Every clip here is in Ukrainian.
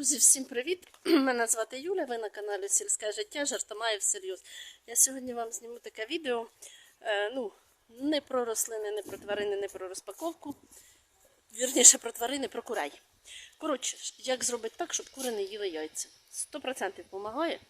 Друзі, всім привіт! Мене звати Юля, ви на каналі Сільське життя, жартомає всерйоз. Я сьогодні вам зніму таке відео. Е, ну, не про рослини, не про тварини, не про розпаковку. Вірніше про тварини, про курей. Коротше, як зробити так, щоб кури не їли яйця. 100% допомагає.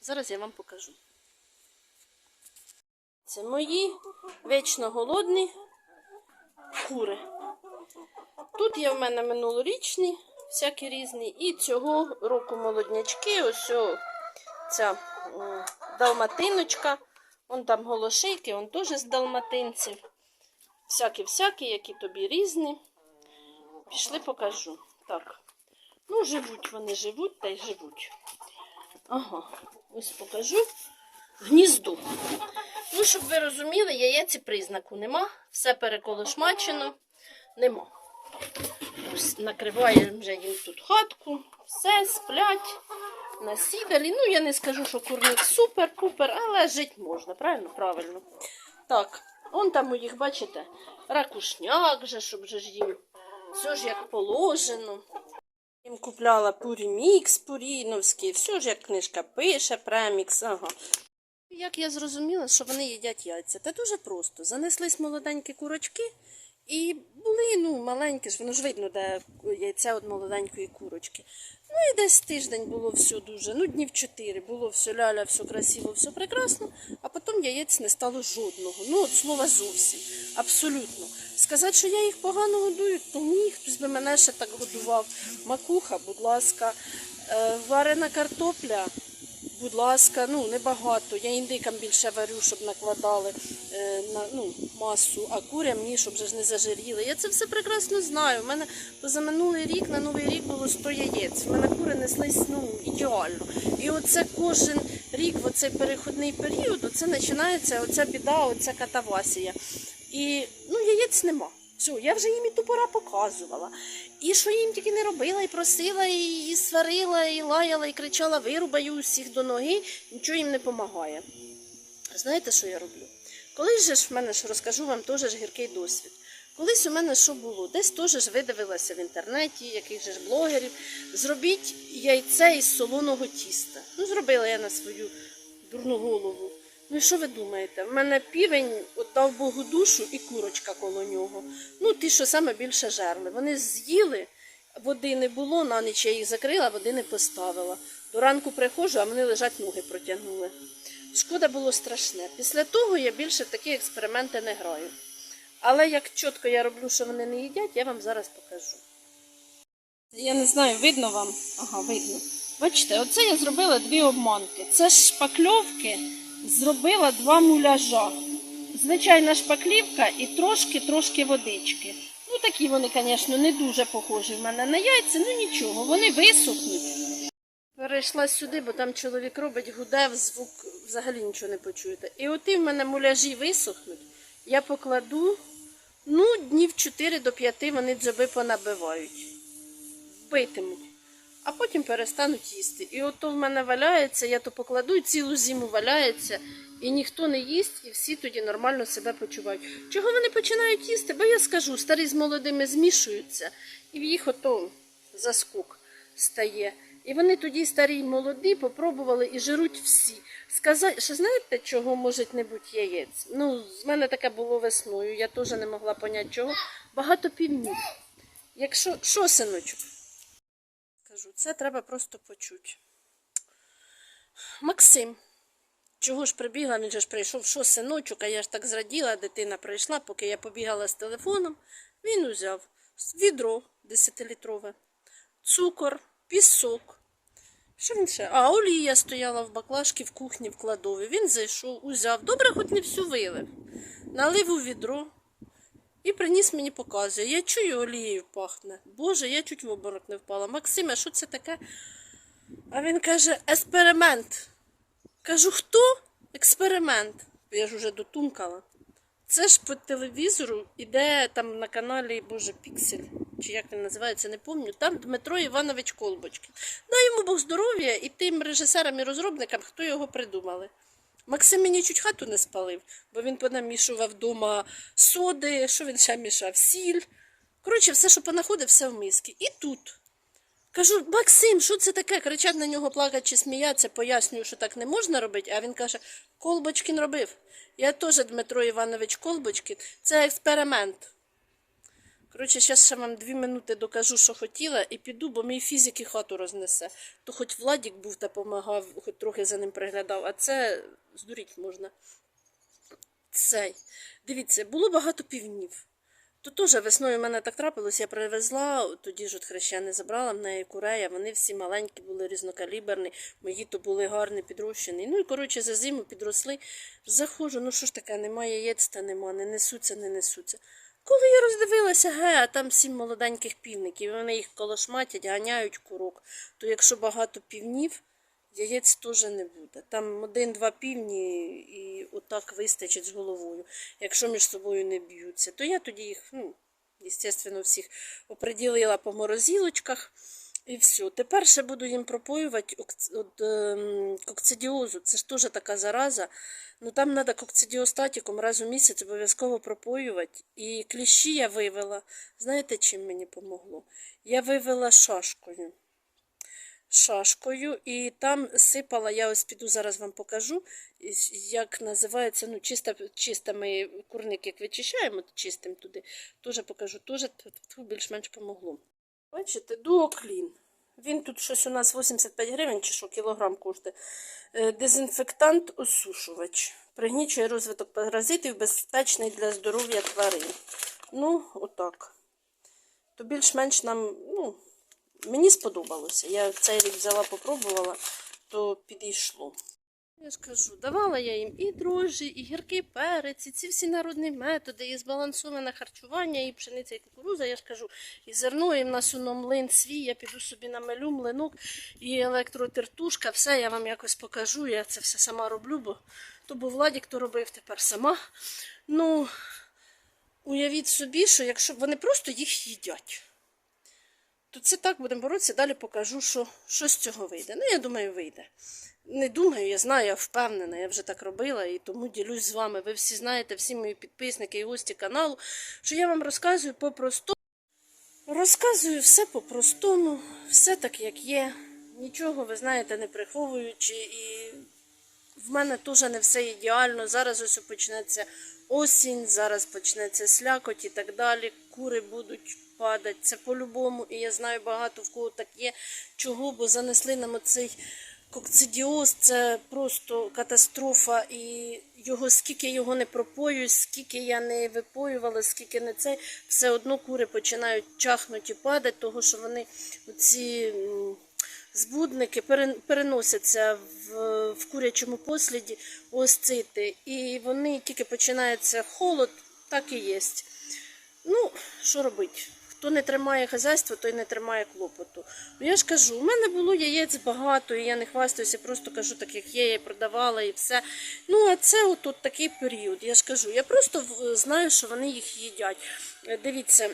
Зараз я вам покажу. Це мої вічно голодні кури. Тут є в мене минулорічні, всякі різні. І цього року молоднячки, ось ця далматиночка, вон там голошейки, вон теж з далматинців. Всякі-всякі, які тобі різні. Пішли покажу. Так. Ну, живуть вони, живуть та й живуть. Ага, ось покажу гніздо. Ну, щоб ви розуміли, яєць і признаку нема, все переколошмачено, нема. Накриваємо вже їм тут хатку, все, сплять, насідалі. Ну, я не скажу, що курник супер-пупер, але жити можна, правильно? Правильно. Так, он там у їх, бачите, ракушняк же, щоб же ж їм все ж як положено. Їм купляла пурімікс пуріновський, все ж як книжка пише, премікс, ага. Як я зрозуміла, що вони їдять яйця, це дуже просто. Занеслись молоденькі курочки і були ну, маленькі ж, воно ж видно, де яйця від молоденької курочки. Ну і десь тиждень було все дуже, ну днів чотири, було все ляля, все красиво, все прекрасно, а потім яєць не стало жодного. Ну, от слова зовсім. Абсолютно. Сказати, що я їх погано годую, то ні, хтось би мене ще так годував. Макуха, будь ласка, Е, варена картопля. Будь ласка, ну небагато. Я індикам більше варю, щоб накладали е, на ну, масу, а курям ні, щоб вже ж не зажиріли. Я це все прекрасно знаю. У мене позаминулий рік на новий рік було 100 яєць. У мене кури неслись ну, ідеально. І оце кожен рік, в оцей переходний період, оце починається оця біда, оця катавасія. І ну, яєць нема. Все, я вже їм і ту пора показувала. І що їм тільки не робила, і просила, і, і сварила, і лаяла, і кричала, вирубаю усіх до ноги, нічого їм не допомагає. Знаєте, що я роблю? Колись же ж в мене ж розкажу вам теж гіркий досвід. Колись у мене що було? Десь теж ж видивилася в інтернеті, яких же ж блогерів. Зробіть яйце із солоного тіста. Ну, зробила я на свою дурну голову. Ну що ви думаєте? В мене півень отдав Богу душу і курочка коло нього. Ну, ті, що саме більше жерли. Вони з'їли, води не було, на ніч я їх закрила, води не поставила. До ранку приходжу, а вони лежать, ноги протягнули. Шкода було страшне. Після того я більше такі експерименти не граю. Але як чітко я роблю, що вони не їдять, я вам зараз покажу. Я не знаю, видно вам? Ага, видно. Бачите, оце я зробила дві обманки. Це ж шпакльовки зробила два муляжа. Звичайна шпаклівка і трошки-трошки водички. Ну такі вони, звісно, не дуже похожі в мене на яйця, ну нічого, вони висохнуть. Перейшла сюди, бо там чоловік робить гудев, звук взагалі нічого не почуєте. І оті в мене муляжі висохнуть. Я покладу, ну, днів 4 до 5 вони дзьоби понабивають. Битимуть. А потім перестануть їсти. І ото в мене валяється, я то покладу і цілу зиму валяється, і ніхто не їсть, і всі тоді нормально себе почувають. Чого вони починають їсти? Бо я скажу, старі з молодими змішуються, і в їх ото заскок стає. І вони тоді старі й молоді попробували і жируть всі. Сказати, що знаєте, чого може не бути яєць? Ну, з мене таке було весною, я теж не могла поняти чого. Багато півнів. Якщо що, синочок? Кажу, це треба просто почути. Максим. Чого ж прибігла, він ж прийшов, що синочок, а я ж так зраділа, дитина прийшла, поки я побігала з телефоном, він узяв відро 10-літрове, цукор, пісок. Що він ще? А, олія стояла в баклажці в кухні в кладові. Він зайшов, узяв. Добре, хоч не всю вилив. Налив у відро і приніс мені показує. Я чую, олією пахне. Боже, я чуть в обморок не впала. Максиме, що це таке? А він каже, експеримент. Кажу, хто? Експеримент. Я ж уже дотумкала. Це ж по телевізору іде там на каналі Боже Піксель, чи як він називається, не пам'ятаю. Там Дмитро Іванович Колбочкін. Дай йому Бог здоров'я і тим режисерам і розробникам, хто його придумали. Максим мені чуть хату не спалив, бо він понамішував вдома соди, що він ще мішав? Сіль. Коротше, все, що понаходив, все в миски. І тут Кажу, Максим, що це таке? Кричать на нього, плакать чи сміятися, пояснюю, що так не можна робити. А він каже, Колбочкін робив. Я теж Дмитро Іванович Колбочкін. Це експеримент. Коротше, зараз ще вам дві минути докажу, що хотіла, і піду, бо мій фізик і хату рознесе. То хоч Владік був та помагав, хоч трохи за ним приглядав, а це здуріть можна. Цей. Дивіться, було багато півнів. То теж весною в мене так трапилось, я привезла, тоді ж от хрещени забрала в неї курея, вони всі маленькі були, різнокаліберні, мої то були гарні, підрощені. Ну і коротше за зиму підросли. Заходжу, ну що ж таке, немає яєць та нема, не несуться, не несуться. Коли я роздивилася, ге, а там сім молоденьких півників, і вони їх колошматять, ганяють курок, то якщо багато півнів, яєць теж не буде. Там один-два півні і отак вистачить з головою. Якщо між собою не б'ються, то я тоді їх, ну, звісно, всіх оприділила по морозилочках. І все. Тепер ще буду їм пропоювати ем, кокцидіозу. Це ж теж така зараза. Ну там треба кокцидіостатіком раз у місяць обов'язково пропоювати. І кліщі я вивела. Знаєте, чим мені помогло? Я вивела шашкою шашкою, і там сипала, я ось піду зараз вам покажу, як називається, ну, чисто, чисто ми курник, як вичищаємо, чистим туди, теж покажу, теж більш-менш помогло. Бачите, дуоклін. Він тут щось у нас 85 гривень чи що кілограм коштує. Е, Дезінфектант осушувач. Пригнічує розвиток паразитів, безпечний для здоров'я тварин. Ну, отак. То більш-менш нам, ну, Мені сподобалося. Я цей рік взяла, попробувала, то підійшло. Я ж кажу, давала я їм і дрожжі, і гіркий перець, і ці всі народні методи, і збалансоване харчування, і пшениця, і кукуруза. Я ж кажу, і зерно, і в нас воно млин свій, я піду собі намелю млинок, і електротертушка, все я вам якось покажу. Я це все сама роблю, бо то був Владік, то робив тепер сама. Ну, уявіть собі, що якщо вони просто їх їдять то це так будемо боротися. Далі покажу, що, що з цього вийде. Ну, я думаю, вийде. Не думаю, я знаю, я впевнена, я вже так робила і тому ділюсь з вами. Ви всі знаєте, всі мої підписники і гості каналу, що я вам розказую по-простому. Розказую все по-простому, все так, як є. Нічого, ви знаєте, не приховуючи. І в мене теж не все ідеально. Зараз ось почнеться осінь, зараз почнеться слякоть і так далі. Кури будуть падати. Це по-любому. І я знаю багато в кого так є. Чого? Бо занесли нам оцей кокцидіоз, це просто катастрофа. І його скільки його не пропою, скільки я не випоювала, скільки не цей, все одно кури починають чахнути і падати, того що вони оці. м, збудники переносяться в, в курячому посліді оосцити. І вони тільки починається холод, так і є. Ну, що робити? Хто не тримає хазяйство, той не тримає клопоту. Ну, я ж кажу, у мене було яєць багато, і я не хвастаюся, просто кажу, так як є, я продавала і все. Ну, а це от, от такий період. Я ж кажу, я просто знаю, що вони їх їдять. Е, Дивіться.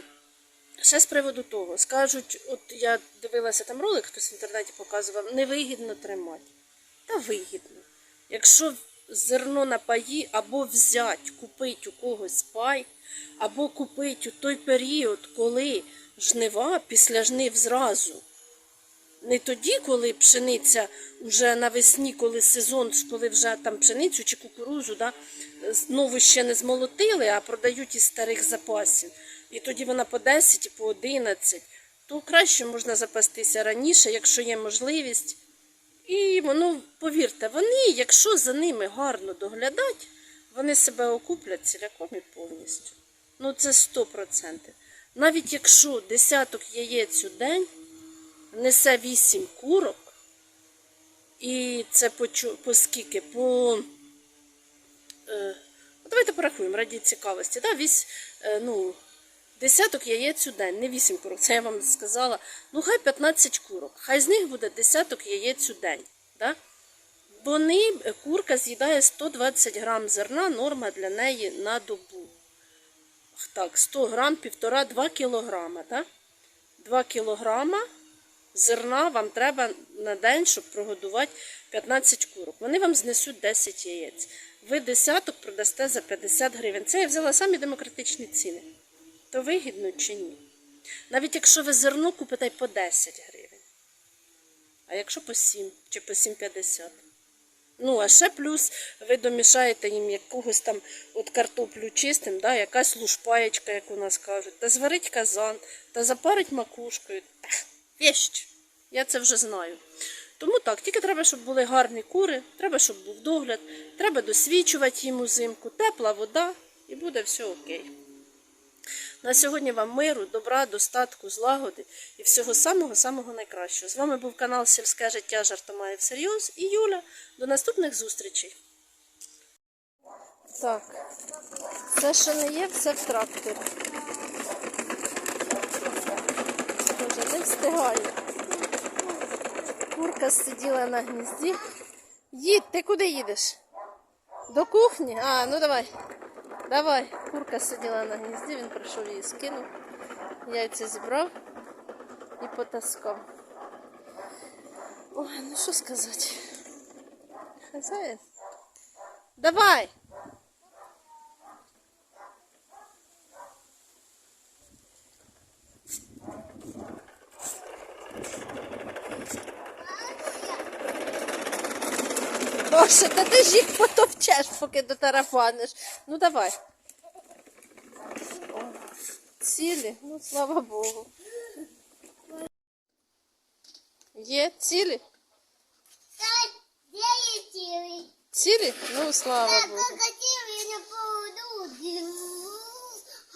Ще з приводу того, скажуть, от я дивилася там ролик, хтось в інтернеті показував, невигідно тримати. Та вигідно. Якщо зерно на паї або взять, купить у когось пай, або купить у той період, коли жнива після жнив зразу. Не тоді, коли пшениця вже навесні, коли сезон, коли вже там пшеницю чи кукурузу, да, знову ще не змолотили, а продають із старих запасів. І тоді вона по 10 і по 11, то краще можна запастися раніше, якщо є можливість. І воно, повірте, вони, якщо за ними гарно доглядати, вони себе окуплять ціляком і повністю. Ну це 100%. Навіть якщо десяток яєць у день несе 8 курок, і це по, по скільки? По. Е, ну, давайте порахуємо раді цікавості. Да? Вісь, е, ну, десяток яєць у день, не 8 курок, це я вам сказала. Ну, хай 15 курок. Хай з них буде десяток яєць у день. Да? Е, курка з'їдає 120 грам зерна, норма для неї на добу. Так, 100 грам, 1,5-2 кілограма. Так? 2 кілограма зерна вам треба на день, щоб прогодувати 15 курок. Вони вам знесуть 10 яєць. Ви десяток продасте за 50 гривень. Це я взяла самі демократичні ціни. То вигідно чи ні? Навіть якщо ви зерно купите по 10 гривень. А якщо по 7 чи по 7,50. Ну, а ще плюс ви домішаєте їм якогось там от картоплю чистим, да, якась лушпаєчка, як у нас кажуть, та зварить казан, та запарить макушкою. Та, вещь. Я це вже знаю. Тому так, тільки треба, щоб були гарні кури, треба, щоб був догляд, треба досвічувати їм узимку, тепла вода і буде все окей. На сьогодні вам миру, добра, достатку, злагоди і всього самого-самого найкращого. З вами був канал Сільське життя Жартомає всерйоз і Юля. До наступних зустрічей. Так, все, що не є, все в тракторі. Боже, не встигаю. Курка сиділа на гнізді. Їдь, ти куди їдеш? До кухні? А, ну давай. Давай. Курка сиділа на гнізді, він прийшов її скинув. Яйця зібрав і потаскав. Ой, ну що сказати. Хазяїн. Давай! Боже, та ти ж їх потовчеш, поки дотарафаниш. Ну давай. Цілі, ну слава Богу. Є цілі? Так, деятели. Цілі? Ну, слава Так, Богу. покатили на поводу.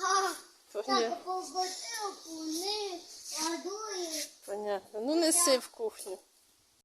А, Понятно. Так, по бутилку не водою. Понятно. Ну неси в кухню.